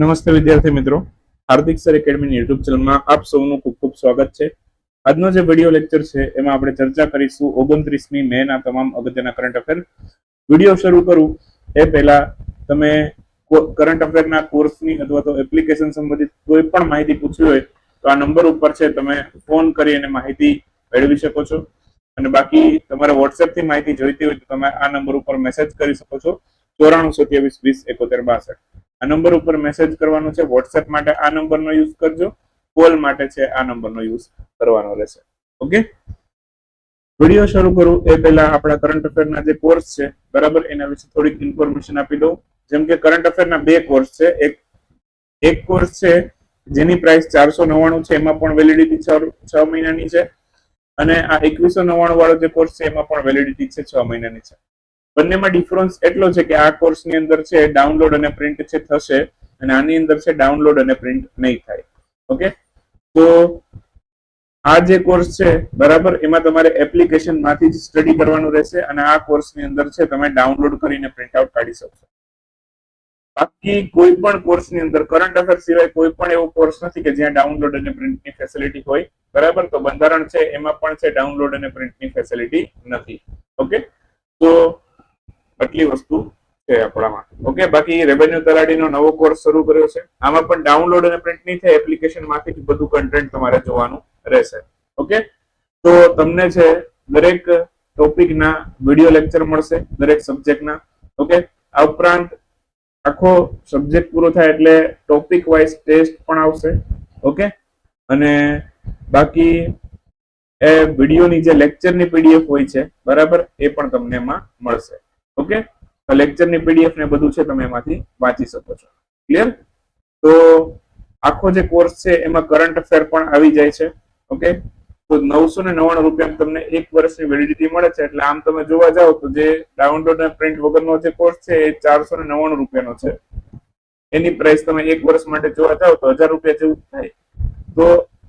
નમસ્તે વિદ્યાર્થી મિત્રો. હાર્દિક સર એકેડમીની યુટ્યુબ ચેનલમાં આપ સૌનું ખૂબ ખૂબ સ્વાગત છે. આજનો જે વીડિયો લેક્ચર છે, એમાં આપણે ચર્ચા કરીશું ઓગણત્રીસમી મે ના તમામ અગત્યના કરંટ અફેર વીડિયો શરૂ કરું. એ પહેલા તમે કરંટ અફેરના કોર્સની અથવા તો એપ્લિકેશન સંબંધિત કોઈ પણ માહિતી પૂછવી હોય, તો આ નંબર ઉપર છે, તમે ફોન કરી અને માહિતી મેળવી શકો છો. અને બાકી તમારે વોટ્સએપથી માહિતી જોઈતી હોય, તો તમે આ નંબર ઉપર મેસેજ કરી શકો છો. ચોરાણું સત્યાવીસ વીસ એકોતેર બાસઠ. આ નંબર ઉપર મેસેજ કરવાનો છે. વોટ્સએપ માટે આ નંબરનો યુઝ કરજો. કોલ માટે છે આ નંબરનો યુઝ કરવાનો રહેશે. ઓકે વીડિયો શરૂ કરું. એ પહેલા આપણા કરંટ અફેરના જે કોર્સ છે, બરાબર? એના વિશે થોડીક ઇન્ફોર્મેશન આપી દઉં. જેમ કે કરંટ અફેરના બે કોર્સ છે. એક એક કોર્સ છે જેની પ્રાઇસ ચારસો નવ્વાણું છે. એમાં પણ વેલિડિટી છ મહિનાની છે. અને આ એકવીસો નવ્વાણું વાળો જે કોર્સ છે, એમાં પણ વેલિડિટી છે છ મહિનાની છે. બંનેમાં ડિફરન્સ એટલો છે કે આ કોર્સની અંદર છે ડાઉનલોડ અને પ્રિન્ટ છે થશે અને આની અંદર છે ડાઉનલોડ અને પ્રિન્ટ નહીં થાય. ઓકે તો આ જે કોર્સ છે, બરાબર? એમાં તમારે એપ્લિકેશનમાંથી જ સ્ટડી કરવાનું રહેશે અને આ કોર્સની અંદર છે તમે ડાઉનલોડ કરીને પ્રિન્ટ આઉટ કાઢી શકશો. બાકી કોઈ પણ કોર્સની અંદર કરંટ અફેર સિવાય કોઈ પણ એવો કોર્સ નથી કે જ્યાં ડાઉનલોડ અને પ્રિન્ટની ફેસિલિટી હોય. બરાબર? તો બંધારણ છે, એમાં પણ છે ડાઉનલોડ અને પ્રિન્ટની ફેસિલિટી નથી. ઓકે તો આટલી વસ્તુ છે આપણામાં. ઓકે બાકી રેવન્યુ તલાટીનો નવો કોર્સ શરૂ કર્યો છે. આમાં પણ ડાઉનલોડ અને પ્રિન્ટ નહીં થાય એપ્લિકેશનમાંથી જ બધું કન્ટેન્ટ તમારે જોવાનું રહેશે. ઓકે તો તમને છે, દરેક ટોપિકના વીડિયો લેક્ચર મળશે, દરેક સબ્જેક્ટના ઓકે આ ઉપરાંત આખો સબ્જેક્ટ પૂરો થાય એટલે ટોપિક વાઇઝ ટેસ્ટ પણ આવશે. ઓકે અને બાકી એ વિડીયોની જે લેક્ચરની પીડીએફ હોય છે, બરાબર? એ પણ તમને એમાં મળશે. ઓકે લેક્ચરની પીડીએફ ને બધું છે તમે એમાંથી વાંચી શકો છો. ક્લિયર તો આખો જે કોર્સ છે એમાં કરંટ અફેર પણ આવી જાય છે. ઓકે તો નવસો ને નવ્વાણું રૂપિયા તમને એક વર્ષની વેલિડિટી મળે છે. એટલે આમ તમે જોવા જાઓ તો જે ડાઉનલોડ અને પ્રિન્ટ વગરનો જે કોર્સ છે એ ચારસો ને નવ્વાણું રૂપિયાનો છે. એની પ્રાઇસ તમે એક વર્ષ માટે જોવા જાઓ તો હજાર રૂપિયા જેવું થાય. તો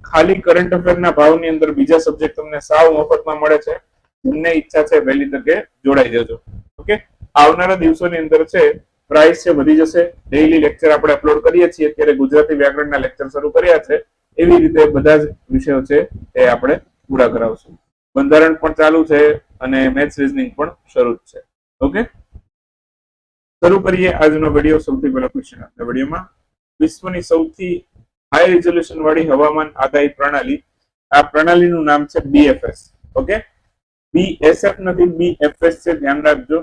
ખાલી કરંટ અફેરના ભાવની અંદર બીજા સબ્જેક્ટ તમને સાવ મફતમાં મળે છે. જેમને ઈચ્છા છે વહેલી તકે જોડાઈ જજો. ઓકે આવનારા દિવસોની અંદર છે પ્રાઇસ છે, વધી જશે. ડેઈલી લેક્ચર આપણે અપલોડ કરીએ છીએ. અત્યારે ગુજરાતી વ્યાકરણના લેક્ચર શરૂ કર્યા છે. એવી રીતે બધા જ વિષયો છે એ આપણે પૂરા કરાવશું. બંધારણ પણ ચાલુ છે અને મેથ્સ રીઝનિંગ પણ શરૂ જ છે. ઓકે શરૂ કરીએ આજનો વીડિયો સૌથી પહેલો ક્વેશ્ચન આપણા વિડીયોમાં. વિશ્વની સૌથી હાઈ રિઝોલ્યુશન વાળી હવામાન આગાહી પ્રણાલી. આ પ્રણાલીનું નામ છે બીએફએસ ઓકે બીએસએફ નથી બીએફએસ છે. ધ્યાન રાખજો.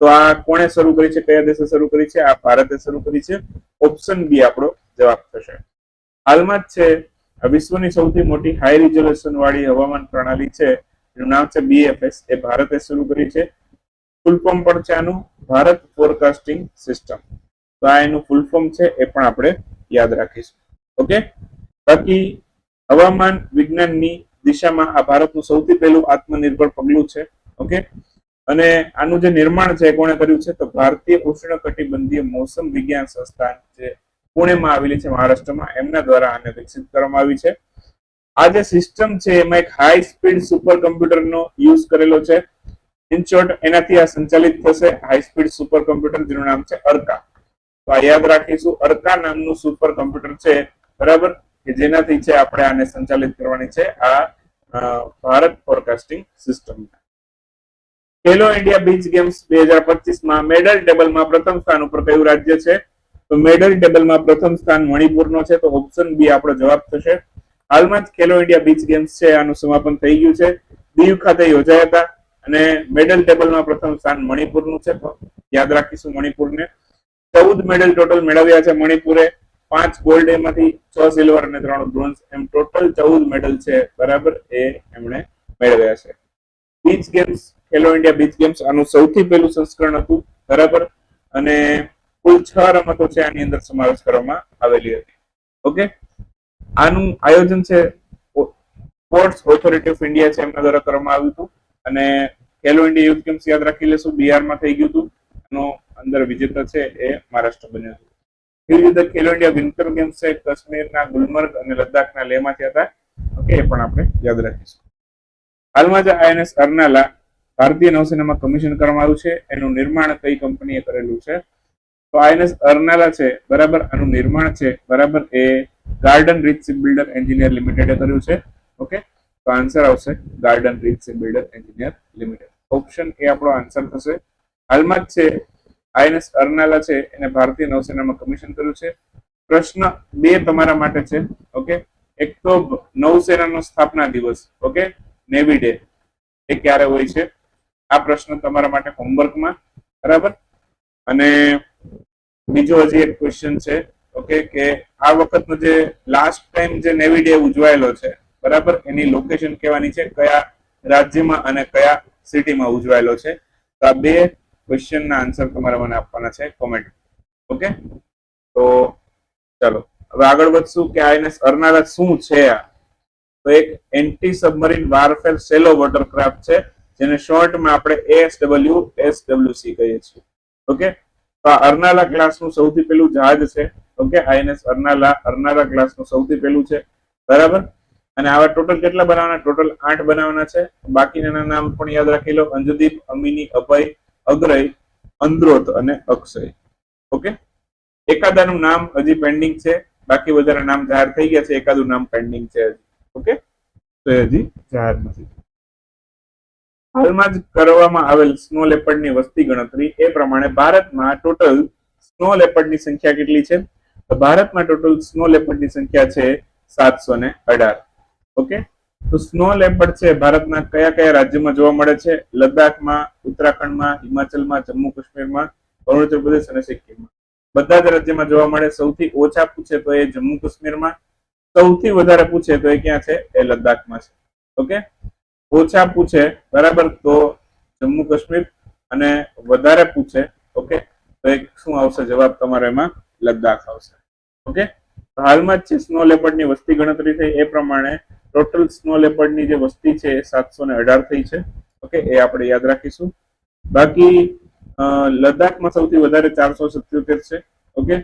તો આ કોણે શરૂ કરી છે, કયા દેશે શરૂ કરી છે, આ ભારતે શરૂ કરી છે, ઓપ્શન બી આપણો જવાબ થશે. હાલમાં જ છે, આ વિશ્વની સૌથી મોટી હાઈ રિઝોલ્યુશન વાળી હવામાન પ્રણાલી છે, એનું નામ છે બીએફએસ એ ભારતે શરૂ કરી છે. ફૂલફોર્મ પણ છે આનું, ભારત ફોરકાસ્ટિંગ સિસ્ટમ તો આ એનું ફૂલ ફોર્મ છે, એ પણ આપણે યાદ રાખીશું. ઓકે? બાકી હવામાન વિજ્ઞાનની દિશામાં આ ભારતનું સૌથી પહેલું આત્મનિર્ભર પગલું છે. ઓકે? અને આનું જે નિર્માણ છે કોણે કર્યું છે? તો ભારતીય ઉષ્ણકટિબંધીય મોસમ વિજ્ઞાન સંસ્થાન જે પુણેમાં આવેલી છે મહારાષ્ટ્રમાં, એમના દ્વારા આને વિકસિત કરવામાં આવી છે. આ જે સિસ્ટમ છે એમાં એક હાઈ સ્પીડ સુપર કમ્પ્યુટરનો યુઝ કરેલો છે. ઇન એનાથી આ સંચાલિત થશે હાઈ સ્પીડ સુપર કમ્પ્યુટર જેનું નામ છે અર્કા. તો આ યાદ રાખીશું, અર્કા નામનું સુપર કમ્પ્યુટર છે, બરાબર? કે જેનાથી છે આપણે આને સંચાલિત કરવાની છે આ Bharat forecasting system Khelo India beach games બે હજાર પચીસમાં મેડલ ટેબલમાં પ્રથમ સ્થાન ઉપર કયું રાજ્ય છે? તો મેડલ ટેબલમાં પ્રથમ સ્થાન મણિપુરનો છે, તો ઓપ્શન બી આપણો જવાબ થશે. હાલમાં જ ખેલો ઇન્ડિયા બીચ ગેમ્સ છે, આનું સમાપન થઈ ગયું છે. દીવ ખાતે યોજાયા હતા અને મેડલ ટેબલમાં પ્રથમ સ્થાન મણિપુરનું છે. યાદ રાખીશું મણિપુરને. ચૌદ મેડલ ટોટલ મેળવ્યા છે મણિપુરે. પાંચ ગોલ્ડ એમાંથી છ સિલ્વર અને ત્રણ બ્રોન્ઝ એમ ટોટલ ચૌદ મેડલ છે. બરાબર? એ એમણે મેળવ્યા છે. Beach games Khelo India beach games આનું સૌથી પહેલું સંસ્કરણ હતું, બરાબર? અને કુલ છ રમતો છે આની અંદર સમાવેશ કરવામાં આવેલી હતી. ઓકે આનું આયોજન છે સ્પોર્ટ્સ ઓથોરિટી ઓફ ઇન્ડિયા છે, એમના દ્વારા કરવામાં આવ્યું હતું. અને ખેલો ઇન્ડિયા યુથ ગેમ્સ યાદ રાખી લેશું બિહારમાં થઈ ગયું હતું. એનો અંદર વિજેતા છે એ મહારાષ્ટ્ર બન્યો હતો. એવી રીતે ખેલો ઇન્ડિયા વિન્ટર ગેમ્સ છે, કાશ્મીરના ગુલમર્ગ અને લદ્દાખના લેમાંથી હતા. ઓકે એ પણ આપણે યાદ રાખીશું. હાલમાં જ આઈએનએસ અર્નાલા ભારતીય નૌસેનામાં કમિશન કરવામાં આવ્યું છે, એનું નિર્માણ કઈ કંપનીએ કરેલું છે? તો આઈએનએસ અરનાલા છે, બરાબર? આનું નિર્માણ છે, બરાબર? એ Garden Reach Ship Builder Engineer લિમિટેડે કર્યું છે. ઓકે તો આન્સર આવશે Garden Reach Ship Builder Engineer Limited option એ આપણો આન્સર થશે. હાલમાં જ છે આઈએનએસ અરનાલા છે, એને ભારતીય નૌસેનામાં કમિશન કર્યું છે. પ્રશ્ન બે તમારા માટે છે ઓકે એક તો નૌસેનાનો સ્થાપના દિવસ ઓકે નેવી ડે એ ક્યારે હોય છે? આ પ્રશ્ન તમારા માટે હોમવર્કમાં બરાબર? અને બીજો હજી એક ક્વેશ્ચન છે, ઓકે, કે આ વખતનો જે લાસ્ટ ટાઈમ જે નેવી ડે ઉજવાયેલો છે, બરાબર? એની લોકેશન કહેવાની છે, કયા રાજ્યમાં અને કયા સિટીમાં ઉજવાયેલો છે? તો આ બે ક્વેશ્ચનના આન્સર તમારે મને આપવાના છે કોમેન્ટ ઓકે? તો ચાલો, હવે આગળ વધશું કે આઈએનએસ અરનારા શું છે આ? તો એક એન્ટી સબમરીન વારફેર સેલો વોટરક્રાફ્ટ છે જેને શોર્ટમાં આપણે એએસડબલ્યુ એસડબલ્યુસી કહીએ છીએ. ઓકે તો આ અરનાલા ક્લાસનું સૌથી પહેલું જહાજ છે. ઓકે આઈએનએસ અરનાલા અરનાલા ક્લાસનું સૌથી પહેલું છે. બરાબર? અને આવા ટોટલ કેટલા બનાવવાના? ટોટલ આઠ બનાવવાના છે. બાકીના નામ પણ યાદ રાખી લો. અંજદીપ, અમીની, અભય, અગ્રય, અંદ્રોત અને અક્ષય. ઓકે એકાદાનું નામ હજી પેન્ડિંગ છે. બાકી બધાના નામ જાહેર થઈ ગયા છે. એકાદું નામ પેન્ડિંગ છે હજી. ઓકે તો હજી જાહેર નથી હાલમાં જ કરવામાં આવેલ સ્નો લેપર્ડની વસ્તી ગણતરી એ પ્રમાણે ભારતમાં ટોટલ સ્નો લેપર્ડની સંખ્યા કેટલી છે? તો ભારતમાં ટોટલ સ્નો લેપર્ડની સંખ્યા છે સાતસો ને અઢાર. ઓકે? તો સ્નો લેપર્ડ છે ભારતના કયા કયા રાજ્યમાં જોવા મળે છે? લદ્દાખમાં, ઉત્તરાખંડમાં, હિમાચલમાં, જમ્મુ કાશ્મીરમાં, અરુણાચલ પ્રદેશ અને સિક્કિમમાં. બધા જ રાજ્યમાં જોવા મળે. સૌથી ઓછા પૂછે તો એ જમ્મુ કાશ્મીરમાં. સૌથી વધારે પૂછે તો એ ક્યાં છે? એ લદ્દાખમાં છે. ઓકે? ઓછા પૂછે, બરાબર? તો જમ્મુ કાશ્મીર અને વધારે પૂછે, ઓકે? તો એક શું આવશે જવાબ તમારે એમાં? લદ્દાખ આવશે, ઓકે? હાલમાં જ છે સ્નો લેપર્ડની વસ્તી ગણતરી થઈ, એ પ્રમાણે ટોટલ સ્નો લેપર્ડની જે વસ્તી છે એ સાતસો ને અઢાર થઈ છે, ઓકે? એ આપણે યાદ રાખીશું. બાકી લદ્દાખમાં સૌથી વધારે ચારસો સત્યોતેર છે, ઓકે?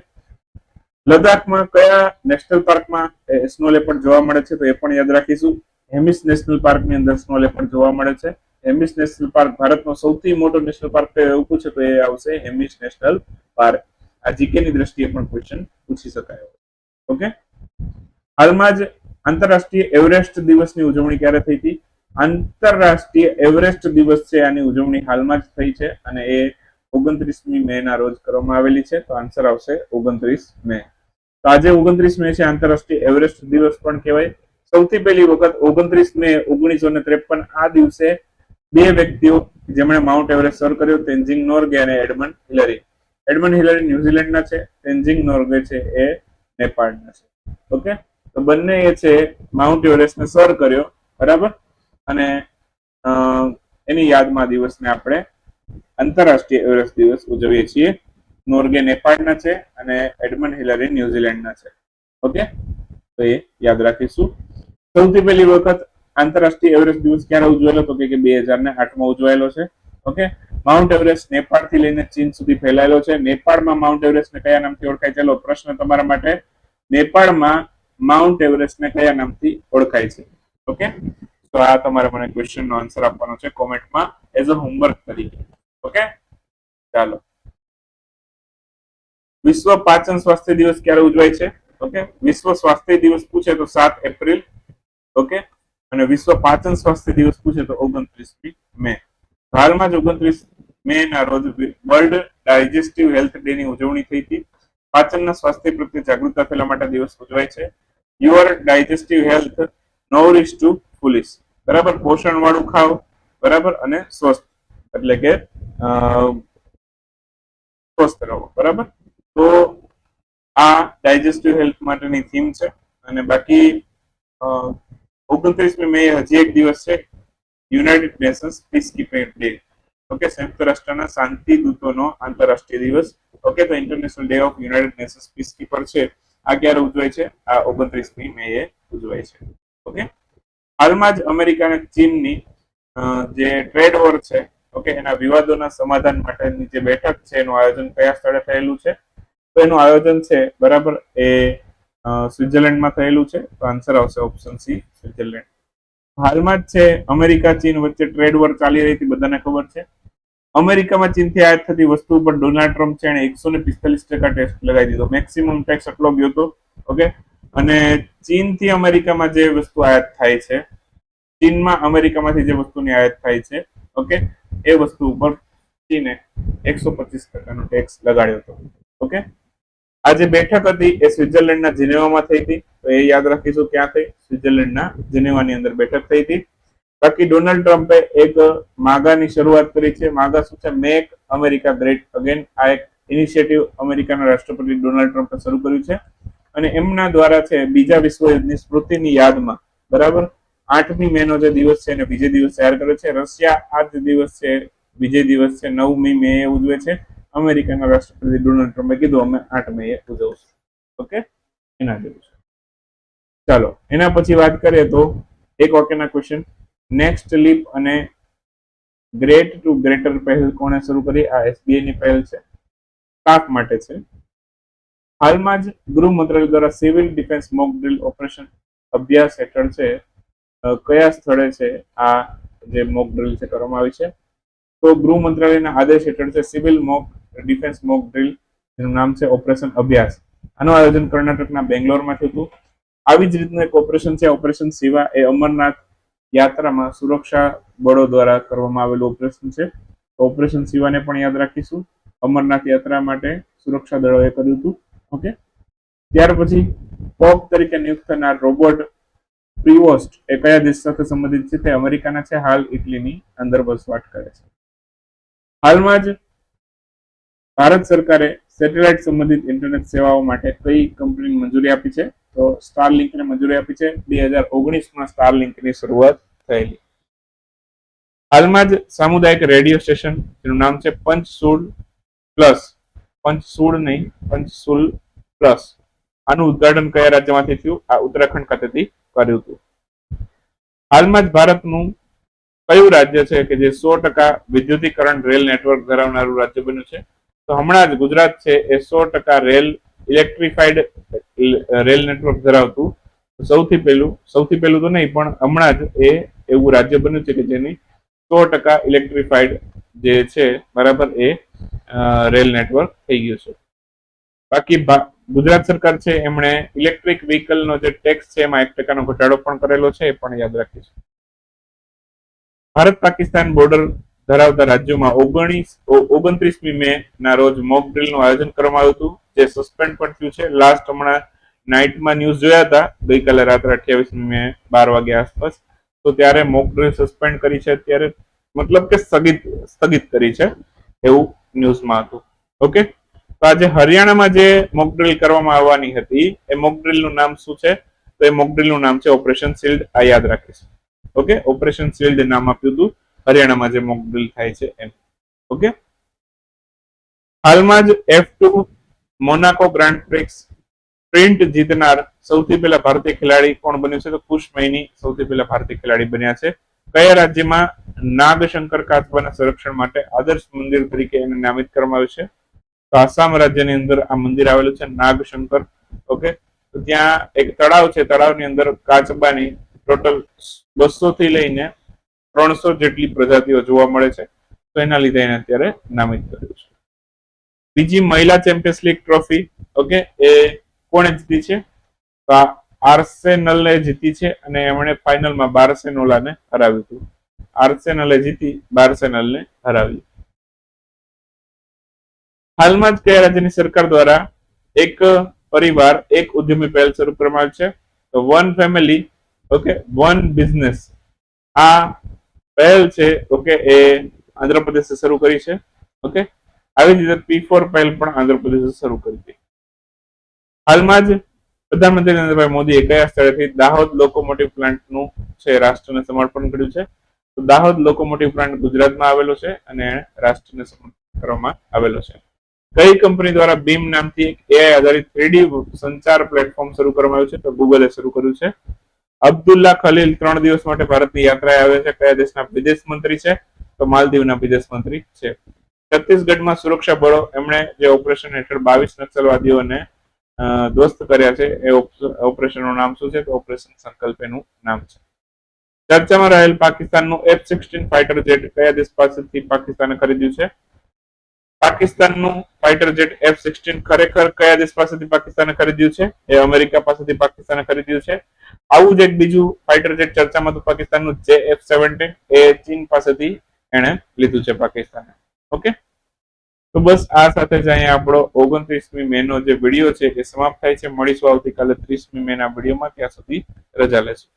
લદ્દાખમાં કયા નેશનલ પાર્કમાં સ્નો લેપર્ડ જોવા મળે છે તો એ પણ યાદ રાખીશું. હેમિસ નેશનલ પાર્કની અંદર સ્નો લેપર્ડ જોવા મળે છે. હેમિસ નેશનલ પાર્ક ભારતનો સૌથી મોટો નેશનલ પાર્ક એવું પૂછે તો એ આવશે હેમિસ નેશનલ પાર્ક. આ જીકેની દ્રષ્ટિએ પણ ક્વેશ્ચન પૂછી શકાય. ઓકે હાલમાં જ આંતરરાષ્ટ્રીય એવરેસ્ટ દિવસની ઉજવણી ક્યારે થઈ હતી? આંતરરાષ્ટ્રીય એવરેસ્ટ દિવસ છે, આની ઉજવણી હાલમાં જ થઈ છે અને એ ઓગણત્રીસમી મે ના રોજ કરવામાં આવેલી છે, તો આન્સર આવશે ઓગણત્રીસ મે. તો આજે ઓગણત્રીસ મે છે આંતરરાષ્ટ્રીય એવરેસ્ટ દિવસ પણ કહેવાય. સૌથી પહેલી વખત ઓગણત્રીસ મે ઓગણીસો ને ત્રેપન આ દિવસે બે વ્યક્તિઓ જેમણે માઉન્ટ એવરેસ્ટ સર કર્યો તેન્જિંગ નોર્ગે અને એડમંડ હિલરી. એડમંડ હિલરી ન્યુઝીલેન્ડના છે તેન્જિંગ નોર્ગે છે એ નેપાળના છે. ઓકે? તો બંને એ છે માઉન્ટ એવરેસ્ટને સર કર્યો, બરાબર? અને એની યાદમાં દિવસને આપણે આંતરરાષ્ટ્રીય એવરેસ્ટ દિવસ ઉજવીએ છીએ. નોર્ગે નેપાળના છે અને એડમન્ડ હિલરી ન્યુઝીલેન્ડના છે. ઓકે? તો એ યાદ રાખીશું. સૌથી પહેલી વખત આંતરરાષ્ટ્રીય એવરેસ્ટ દિવસ ક્યારે ઉજવાયેલો? તો કે બે હજાર ને આઠમાં ઉજવાયેલો છે. ઓકે માઉન્ટ એવરેસ્ટ નેપાળથી લઈને ચીન સુધી ફેલાયેલો છે. નેપાળમાં માઉન્ટ એવરેસ્ટ ને કયા નામથી ઓળખાય? ચાલો, પ્રશ્ન તમારા માટે. નેપાળમાં માઉન્ટ એવરેસ્ટ ને કયા નામથી ઓળખાય છે? ઓકે તો આ તમારે મને ક્વેશ્ચન નો આન્સર આપવાનો છે કોમેન્ટમાં એઝ અ હોમવર્ક તરીકે. ઓકે ચાલો. વિશ્વ પાચન સ્વાસ્થ્ય દિવસ ક્યારે ઉજવાય છે? ઓકે વિશ્વ સ્વાસ્થ્ય દિવસ પૂછે તો સાત એપ્રિલ ઓકે અને વિશ્વ પાચન સ્વાસ્થ્ય દિવસ પૂછે તો ઓગણત્રીસમી મે. હાલમાં જ ઓગણત્રીસ મે ના રોજ વર્લ્ડ ડાયજેસ્ટિવ હેલ્થ ડે ની ઉજવણી થઈ હતી. પાચનના સ્વાસ્થ્ય પ્રત્યે જાગૃતતા ફેલા માટે દિવસ ઉજવાય છે. Your digestive health nourish to flourish બરાબર? પોષણ વાળું ખાવ. બરાબર? અને સ્વસ્થ. એટલે કે સ્વસ્થ રહો. બરાબર? તો આ ડાયજેસ્ટિવ હેલ્થ માટેની થીમ છે. અને બાકી ઓગણત્રીસમી મે હજી એક દિવસ છે. United Nations peace keeping day okay સંયુક્ત રાષ્ટ્રના શાંતિ દૂતોનો આંતરરાષ્ટ્રીય દિવસ. ઓકે તો international day of United Nations peace keeper છે. આ ક્યારે ઉજવાય છે? આ ઓગણત્રીસમી મે એ ઉજવાય છે. ઓકે હાલમાં જ અમેરિકા અને ચીનની જે ટ્રેડ વોર છે ઓકે એના વિવાદોના સમાધાન માટેની જે બેઠક છે, એનું આયોજન કયા સ્થળે થયેલું છે? તો એનું આયોજન છે, બરાબર, એ સ્વિટ્ઝરલેન્ડમાં થયેલું છે, તો આન્સર આવશે ઓપ્શન સી સ્વિટ્ઝરલેન્ડ. હાલમાં જ છે, અમેરિકા, ચીન વચ્ચે ટ્રેડ વોર ચાલી રહી હતી, બધાને ખબર છે. અમેરિકામાં ચીનથી આયાત થતી વસ્તુ પર ડોનાલ્ડ ટ્રમ્પ છે એણે એકસો ને પિસ્તાલીસ ટકા ટેક્સ લગાવી દીધો. મેક્સિમમ ટેક્સ આટલો ગયો હતો ઓકે અને ચીનથી અમેરિકામાં જે વસ્તુ આયાત થાય છે, ચીનમાં અમેરિકામાંથી જે વસ્તુની આયાત થાય છે ઓકે એ વસ્તુ ઉપર ચીને એકસો પચીસ ટકાનો ટેક્સ લગાડ્યો હતો ઓકે આ જે બેઠક હતી એ સ્વિટરલેન્ડના જીનેવામાં થઈ હતી. તો એ યાદ રાખીશું ક્યાં થઈ? સ્વિટરલેન્ડના જીનેવાની અંદર બેઠક થઈ હતી. બાકી ડોનાલ્ડ ટ્રમ્પે એક માગાની શરૂઆત કરી છે. માગા શું છે? મેક અમેરિકા ગ્રેટ અગેન આ એક ઇનિશિયેટિવ અમેરિકાના રાષ્ટ્રપતિ ડોનાલ્ડ ટ્રમ્પે શરૂ કર્યું છે. અને એમના દ્વારા છે, બીજા વિશ્વયુદ્ધની સ્મૃતિની યાદમાં, બરાબર? આઠમી મે નો જે દિવસ છે એને બીજે દિવસ જાહેર કર્યો છે. રશિયા આ જ દિવસ છે બીજે દિવસ છે. નવમી મે ઉજવે છે. અમેરિકાના રાષ્ટ્રપતિ ડોનાલ્ડ ટ્રમ્પે કીધું, અમે આઠ મે ઉજવશું. ઓકે એના જેવું છે. ચાલો, એના પછી વાત કરીએ તો એક વાક્યના ક્વેશ્ચન નેક્સ્ટ લીપ અને ગ્રેટ ટુ ગ્રેટર પહેલ કોણે શરૂ કરી? આ એસબીઆઈ ની પહેલ છે. કાક માટે છે. હાલમાં જ ગૃહ મંત્રાલય દ્વારા civil defence mock drill operation Abhyas હેઠળ છે. કયા સ્થળે છે આ જે મોક ડ્રિલ છે કરવામાં આવી છે? તો ગૃહ મંત્રાલયના આદેશ હેઠળ છે civil mock defence mock drill જેનું નામ છે ઓપરેશન અભ્યાસ આનું આયોજન કર્ણાટકના બેંગ્લોરમાં થયું હતું. આવી જ રીતનું એક ઓપરેશન છે. ઓપરેશન શિવા એ અમરનાથ યાત્રામાં સુરક્ષા બળો દ્વારા કરવામાં આવેલું ઓપરેશન છે. ઓપરેશન શિવાને પણ યાદ રાખીશું. અમરનાથ યાત્રા માટે સુરક્ષા દળોએ કર્યું હતું. ઓકે ત્યાર પછી પોપ તરીકે નિયુક્ત થનાર રોબોટ પ્રિવોસ્ટ એ કયા દેશ સાથે સંબંધિત છે તે અમેરિકાના છે. હાલ ઇટલીની અંદર વસવાટ કરે છે. હાલમાં જ ભારત સરકારે સેટેલાઇટ સંબંધિત ઇન્ટરનેટ સેવાઓ માટે કઈ કંપનીને મંજૂરી આપી છે? તો સ્ટારલિંકને મંજૂરી આપી છે. બે હજાર ઓગણીસમાં સ્ટારલિંકની શરૂઆત થયેલી. હાલમાં જ સામુદાયિક રેડિયો સ્ટેશન, જેનું નામ છે પંચસુડ પ્લસ. પંચસુડ નહીં પંચસુલ પ્લસ. આનું ઉદઘાટન કયા રાજ્યમાંથી થયું? આ ઉત્તરાખંડ ખાતેથી કર્યું હતું. હાલમાં જ ભારતનું કયું રાજ્ય છે કે જે સો ટકા વિદ્યુતીકરણ રેલ નેટવર્ક ધરાવનારું રાજ્ય બન્યું છે? તો હમણાં જ ગુજરાત છે એ સો ટકા રેલ ઇલેક્ટ્રિફાઈડ રેલ નેટવર્ક ધરાવતું. સૌથી પહેલું સૌથી પહેલું તો નહીં, પણ હમણાં જ એ એવું રાજ્ય બન્યું છે કે જેની સો ટકા ઇલેક્ટ્રિફાઈડ જે છે, બરાબર એ રેલ નેટવર્ક થઈ ગયું છે. બાકી ગુજરાત સરકાર છે, એમણે ઇલેક્ટ્રિક વ્હીકલનો જે ટેક્સ છે, એમાં એક ટકાનો ઘટાડો પણ કરેલો છે, એ પણ યાદ રાખીશું. ભારત પાકિસ્તાન બોર્ડર ધરાવતા રાજ્યોમાં ઓગણીસ ઓગણત્રીસમી મે ના રોજ મોક ડ્રિલનું આયોજન કરવામાં આવ્યું હતું, જે સસ્પેન્ડ પણ થયું છે. લાસ્ટ હમણાં નાઇટમાં ન્યૂઝ જોયા હતા. ગઈકાલે રાત્રે અઠ્યાવીસમી મે બાર વાગ્યા આસપાસ. તો ત્યારે મોક ડ્રિલ સસ્પેન્ડ કરી છે અત્યારે. મતલબ કે સ્થગિત સ્થગિત કરી છે એવું ન્યૂઝમાં હતું. ઓકે તો આજે હરિયાણામાં જે મોક ડ્રિલ કરવામાં આવવાની હતી, એ મોક ડ્રિલનું નામ શું છે? તો એ મોક ડ્રિલનું નામ છે ઓપરેશન શિલ્ડ આ યાદ રાખીશ. ઓકે ઓપરેશન શિલ્ડ નામ આપ્યું હતું. હરિયાણામાં જે મોક ડ્રિલ થાય છે એમ. ઓકે હાલમાં જ F two Monaco grand prix print જીતનાર સૌથી પહેલા ભારતીય ખેલાડી કોણ બન્યું છે? તો કુશ મૈની સૌથી પહેલા ભારતીય ખેલાડી બન્યા છે. કયા રાજ્યમાં નાગશંકર કાચબાના સંરક્ષણ માટે આદર્શ મંદિર તરીકે એને નામિત કરવામાં આવ્યું છે? તો આસામ રાજ્યની અંદર આ મંદિર આવેલું છે, નાગશંકર. ઓકે તો ત્યાં એક તળાવ છે, તળાવની અંદર કાચબાની ટોટલ બસો થી લઈને ત્રણસો જેટલી પ્રજાતિઓ જોવા મળે છે, તો એના લીધે એને અત્યારે નામિત કર્યું છે. બીજી મહિલા ચેમ્પિયન્સ લીગ ટ્રોફી, ઓકે, એ કોણે જીતી છે? તો આર્સેનલે જીતી છે અને એમણે ફાઇનલમાં બાર્સેલોનાને હરાવ્યું હતું. આર્સેનલે જીતી, બાર્સેનલને હરાવી. હાલમાં જ કયા રાજ્યની સરકાર દ્વારા એક પરિવાર, એક ઉદ્યમી પહેલ શરૂ કરવામાં આવી છે? તો one family, okay, one business. આ પહેલ છે ઓકે એ આંધ્રપ્રદેશે શરૂ કરી છે ઓકે આવી જ રીતે પી ફોર પહેલ પણ આંધ્રપ્રદેશે શરૂ કરી હતી. હાલમાં જ પ્રધાનમંત્રી નરેન્દ્રભાઈ મોદીએ કયા સ્થળેથી દાહોદ લોકોમોટિવ પ્લાન્ટનું છે, રાષ્ટ્રને સમર્પણ કર્યું છે? તો દાહોદ લોકોમોટિવ પ્લાન્ટ ગુજરાતમાં આવેલો છે અને રાષ્ટ્રને સમર્પણ કરવામાં આવેલો છે. કઈ કંપની દ્વારા બીમ નામથી એક એઆઈ આધારિત થ્રીડી સંચાર પ્લેટફોર્મ શરૂ કરવામાં આવ્યું છે? તો ગૂગલે શરૂ કર્યું છે. અબ્દુલ્લા ખલીલ ત્રણ દિવસ માટે ભારતની યાત્રાએ આવે છે. કયા દેશના વિદેશ મંત્રી છે? તો માલદીવના વિદેશ મંત્રી છે. છત્તીસગઢમાં સુરક્ષા બળો એમણે જે ઓપરેશન હેઠળ બાવીસ નક્સલવાદીઓને ધ્વસ્ત કર્યા છે, એ ઓપરેશનનું નામ શું છે? તો ઓપરેશન સંકલ્પનું નામ છે. ચર્ચામાં રહેલ પાકિસ્તાનનું એફ સિક્સટીન ફાઇટર જેટ કયા દેશ પાસેથી પાકિસ્તાને ખરીદ્યું છે? પાકિસ્તાનનું ફાઇટર જેટ એફ સિક્સટીન ખરેખર કયા દેશ પાસેથી પાકિસ્તાને ખરીદ્યું છે? એ અમેરિકા પાસેથી પાકિસ્તાને ખરીદ્યું છે. આવું જ એક બીજું ફાઇટર જેટ ચર્ચામાં હતું પાકિસ્તાનનું જે એફ સેવન્ટીન એ ચીન પાસેથી એણે લીધું છે પાકિસ્તાને. ઓકે? તો બસ આ સાથે જ અહીંયા આપણો ઓગણત્રીસમી મે નો જે વીડિયો છે એ સમાપ્ત થાય છે. મળીશું આવતીકાલે ત્રીસમી મે ના વિડીયોમાં. ત્યાં સુધી રજા લેશું.